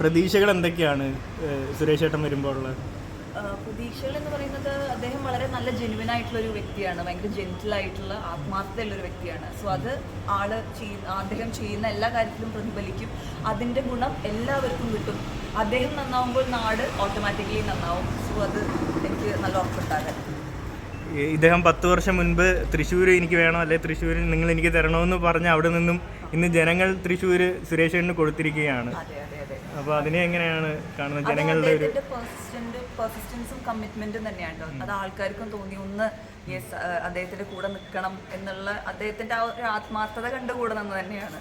പ്രതീക്ഷകൾ എന്തൊക്കെയാണ് സുരേഷ് ഏട്ടൻ വരുമ്പോൾ ഉള്ളത് പ്രതീക്ഷകൾ എന്ന് പറയുന്നത് അദ്ദേഹം വളരെ നല്ല ജെനുവിൻ ആയിട്ടുള്ള ഒരു വ്യക്തിയാണ്. ഭയങ്കര ജെന്റിൽ ആയിട്ടുള്ള ആത്മാർത്ഥതയുള്ള ഒരു വ്യക്തിയാണ്. സോ അത് ആൾ ചെയ്യുന്ന അദ്ദേഹം ചെയ്യുന്ന എല്ലാ കാര്യത്തിലും പ്രതിഫലിക്കും. അതിന്റെ ഗുണം എല്ലാവർക്കും കിട്ടും. അദ്ദേഹം നന്നാവുമ്പോൾ നാട് ഓട്ടോമാറ്റിക്കലി നന്നാവും. സോ അത് എനിക്ക് നല്ല ഉറപ്പുണ്ടാകാൻ ഇദ്ദേഹം പത്ത് വർഷം മുൻപ് തൃശ്ശൂർ എനിക്ക് വേണം? അല്ലെ തൃശ്ശൂരിൽ നിങ്ങൾ എനിക്ക് തരണമെന്ന് പറഞ്ഞ് അവിടെ നിന്നും ഇന്ന് ജനങ്ങൾ തൃശ്ശൂർ സുരേഷ് കൊടുത്തിരിക്കുകയാണ്. അതെ അതെ അതെ. അപ്പോൾ അതിനെ എങ്ങനെയാണ് കാണുന്നത്? ജനങ്ങളുടെ ഒരു പെർസിസ്റ്റൻസും കമ്മിറ്റ്മെന്റും തന്നെയാണ് കേട്ടോ. അത് ആൾക്കാർക്കും തോന്നി ഒന്ന് യെസ് അദ്ദേഹത്തിന്റെ കൂടെ നിൽക്കണം എന്നുള്ള അദ്ദേഹത്തിന്റെ ആ ഒരു ആത്മാർത്ഥത കണ്ട് കൂടെ നിന്ന് തന്നെയാണ്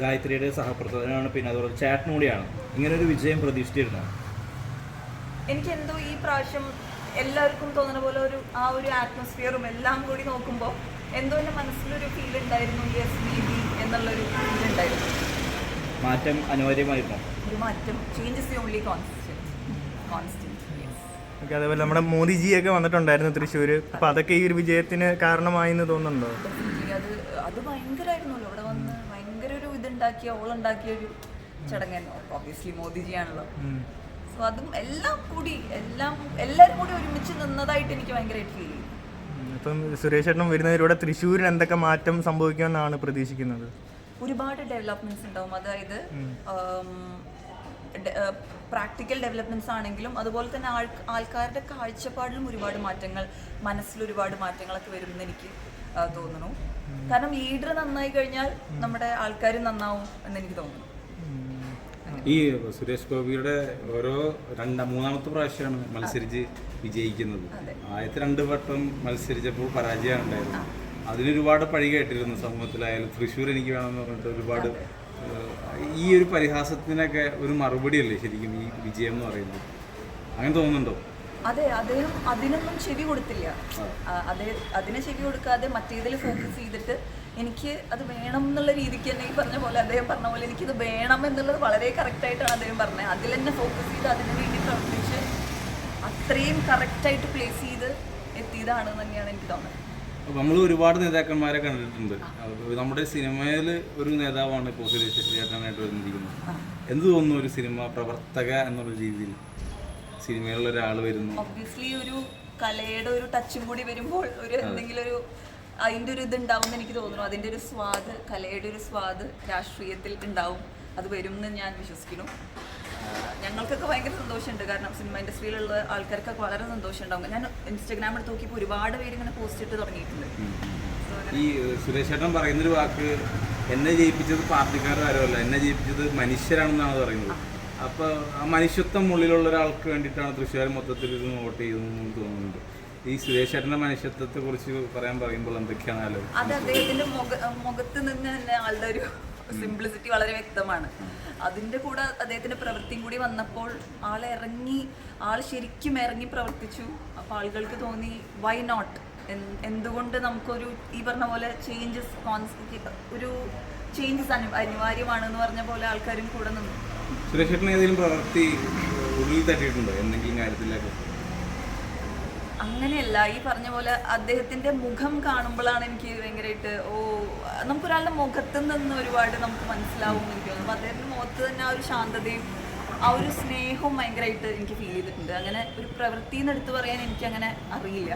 ഗായത്രിയുടെ സഹപ്രവർത്തകനാണ് പിന്നെ അതുപോലെ ചേട്ടനും കൂടിയാണ് ഇങ്ങനെ ഒരു വിജയം പ്രതീക്ഷിച്ചിരുന്നു? എനിക്ക് എന്തോ ഈ പ്രാവശ്യം എല്ലാവർക്കും തോന്നുന്ന പോലെ ഒരു ആ ഒരു ആറ്റ്മോസ്ഫിയറും എല്ലാം കൂടി നോക്കുമ്പോൾ എന്തോ എന്റെ മനസ്സിലൊരു ഫീൽ ഉണ്ടായിരുന്നു യെസ് ബി ബി എന്നുള്ളൊരു ഫീൽ ഉണ്ടായിരുന്നു. മാറ്റം അനിവാര്യമായിരുന്നു? ഒരു മാറ്റം change is only constant constant okay അതേപോലെ നമ്മുടെ മോദിജിയൊക്കെ വന്നിട്ടുണ്ടായിരുന്നു തൃശ്ശൂർ അപ്പോൾ അതൊക്കെ ഈ ഒരു വിജയത്തിന് കാരണമായി എന്ന് തോന്നുന്നുണ്ടോ അത് അത് ഭയങ്കരമായിരുന്നല്ലോ ഇവിടെ വന്ന് ഭയങ്കര ഒരു ഇതുണ്ടാക്കിയ ഓളുണ്ടാക്കിയ ഒരു ചടങ്ങായിരുന്നു. ഓബിയസ്ലി മോദിജിയാണല്ലോ. സോ അതും എല്ലാം കൂടി എല്ലാം എല്ലാവരും കൂടി ഒരുമിച്ച് നിന്നതായിട്ട് എനിക്ക് ഭയങ്കരമായിട്ട് ഫീൽ ചെയ്യും അപ്പം ഇപ്പം സുരേഷ് ചേട്ടൻ വരുന്നതിലൂടെ തൃശ്ശൂരിന് എന്തൊക്കെ മാറ്റം സംഭവിക്കുമെന്നാണ് പ്രതീക്ഷിക്കുന്നത്. ഒരുപാട് ഡെവലപ്മെന്റ്സ് ഉണ്ടാവും. അതായത് പ്രാക്ടിക്കൽ ഡെവലപ്മെന്റ്സ് ആണെങ്കിലും അതുപോലെ തന്നെ ആൾ ആൾക്കാരുടെ കാഴ്ചപ്പാടിലും ഒരുപാട് മാറ്റങ്ങൾ മനസ്സിൽ ഒരുപാട് മാറ്റങ്ങളൊക്കെ വരുമെന്ന് എനിക്ക് തോന്നുന്നു. കാരണം ലീഡർ നന്നായി കഴിഞ്ഞാൽ നമ്മുടെ ആൾക്കാർ നന്നാവും എന്ന് എനിക്ക് തോന്നുന്നു. ഈ സുരേഷ് ഗോപിയുടെ ഓരോ രണ്ട മൂന്നാമത്തെ പ്രാവശ്യമാണ് മത്സരിച്ച് വിജയിക്കുന്നത്. ആദ്യത്തെ രണ്ട് വട്ടം മത്സരിച്ചപ്പോൾ പരാജയമാണ് ഉണ്ടായിരുന്നത് അതിനൊരുപാട് പഴി കേട്ടിരുന്നു സമൂഹത്തിലായാലും. തൃശ്ശൂർ എനിക്ക് വേണമെന്ന് പറഞ്ഞിട്ട് ഒരുപാട് ഈ ഒരു പരിഹാസത്തിനൊക്കെ ഒരു മറുപടിയല്ലേ ശരിക്കും ഈ വിജയം എന്ന് പറയുന്നത്? അങ്ങനെ തോന്നുന്നുണ്ടോ? അതെ അദ്ദേഹം അതിനൊന്നും ചെവി കൊടുത്തില്ല. അത് അതേ അതിനെ ചെവി കൊടുക്കാതെ മറ്റേതിൽ ഫോക്കസ് ചെയ്തിട്ട് എനിക്ക് അത് വേണം എന്നുള്ള രീതിക്ക് തന്നെ ഈ പറഞ്ഞ പോലെ അദ്ദേഹം പറഞ്ഞ പോലെ എനിക്കിത് വേണം എന്നുള്ളത് വളരെ കറക്റ്റായിട്ടാണ് അദ്ദേഹം പറഞ്ഞത്. അതിൽ തന്നെ ഫോക്കസ് ചെയ്ത് അതിനു വേണ്ടി പ്രവർത്തിച്ച് അത്രയും കറക്റ്റായിട്ട് പ്ലേസ് ചെയ്ത് എത്തിയതാണെന്ന് തന്നെയാണ് എനിക്ക് തോന്നുന്നത്. നമ്മൾ ഒരുപാട് നേതാക്കന്മാരെ കണ്ടിട്ടുണ്ട്. നമ്മുടെ സിനിമയിൽ ഒരു നേതാവാണ് ഇപ്പോൾ സുരേഷ് ചേട്ടനായിട്ട് വന്നിരിക്കുന്നത്. എന്ത് തോന്നുന്നു ഒരു സിനിമ പ്രവർത്തക എന്നുള്ള രീതിയിൽ? സിനിമയിലുള്ള ഒരാൾ വരുന്നു. ഒബ്വിയസ്ലി ഒരു കലയുടെ ഒരു ടച്ചും കൂടി വരുമ്പോൾ ഒരു എന്തെങ്കിലും ഒരു അതിന്റെ ഒരു ഇത് ഉണ്ടാവും എനിക്ക് തോന്നുന്നു. അതിന്റെ ഒരു സ്വാദ് കലയുടെ ഒരു സ്വാദ് രാഷ്ട്രീയത്തിൽ ഉണ്ടാവും. അത് വരും എന്ന് ഞാൻ വിശ്വസിക്കുന്നു. ഞങ്ങൾക്കൊക്കെ ഭയങ്കര സന്തോഷമുണ്ട്. കാരണം സിനിമ ഇൻഡസ്ട്രിയിലുള്ള ആൾക്കാർക്കൊക്കെ വളരെ സന്തോഷം ഉണ്ടാവും ഞാൻ ഇൻസ്റ്റാഗ്രാം എടുത്ത് നോക്കിയപ്പോൾ ഒരുപാട് പേര് ഇങ്ങനെ പോസ്റ്റ് ഇട്ട് തുടങ്ങിയിട്ടുണ്ട്. ഈ സുരേഷ് ചേട്ടൻ പറയുന്നൊരു വാക്ക് എന്നെ ജയിപ്പിച്ചത് പാർട്ടിക്കാരാരല്ല എന്നെ ജയിപ്പിച്ചത് മനുഷ്യരാണെന്നാണ് പറയുന്നത്. അപ്പൊ ആ മനുഷ്യത്വം ഉള്ളിലുള്ള ഒരാൾക്ക് വേണ്ടിയിട്ടാണ് തൃശ്ശൂർ മൊത്തത്തിൽ ഇത് വോട്ട് ചെയ്തതെന്ന് തോന്നുന്നുണ്ട്. ഈ സുരേഷ് ചേട്ടന്റെ മനുഷ്യത്വത്തെ കുറിച്ച് പറയാൻ പറയുമ്പോൾ എന്തൊക്കെയാണ് അത് അദ്ദേഹത്തിന്റെ മുഖ മുഖത്ത് നിന്ന് തന്നെ ആളുടെ ഒരു സിംപ്ലിസിറ്റി വളരെ വ്യക്തമാണ്. അതിന്റെ കൂടെ അദ്ദേഹത്തിന്റെ പ്രവൃത്തിയും കൂടി വന്നപ്പോൾ ആൾ ഇറങ്ങി ആൾ ശരിക്കും ഇറങ്ങി പ്രവർത്തിച്ചു. അപ്പോൾ ആളുകൾക്ക് തോന്നി വൈ നോട്ട് എന്തുകൊണ്ട് നമുക്കൊരു ഈ പറഞ്ഞ പോലെ ചേഞ്ചസ് ഒരു ചേഞ്ചസ് അനു അനിവാര്യമാണെന്ന് പറഞ്ഞ പോലെ ആൾക്കാരും കൂടെ നിന്നു. സുരേഷ് ഏതെങ്കിലും പ്രവൃത്തി ഉള്ളിൽ തട്ടിയിട്ടുണ്ടോ? എന്തെങ്കിലും കാര്യത്തിലൊക്കെ? അങ്ങനെയല്ല ഈ പറഞ്ഞ പോലെ അദ്ദേഹത്തിന്റെ മുഖം കാണുമ്പോഴാണ് എനിക്ക് ഭയങ്കരമായിട്ട് ഓ നമുക്കൊരാളുടെ മുഖത്ത് നിന്ന് ഒരുപാട് നമുക്ക് മനസ്സിലാവും എനിക്ക് തോന്നുന്നു. അദ്ദേഹത്തിന്റെ മുഖത്ത് തന്നെ ആ ഒരു ശാന്തതയും ആ ഒരു സ്നേഹവും ഭയങ്കരമായിട്ട് എനിക്ക് ഫീൽ ചെയ്തിട്ടുണ്ട്. അങ്ങനെ ഒരു പ്രവൃത്തി എന്ന് എടുത്തു പറയാൻ എനിക്ക് അങ്ങനെ അറിയില്ല.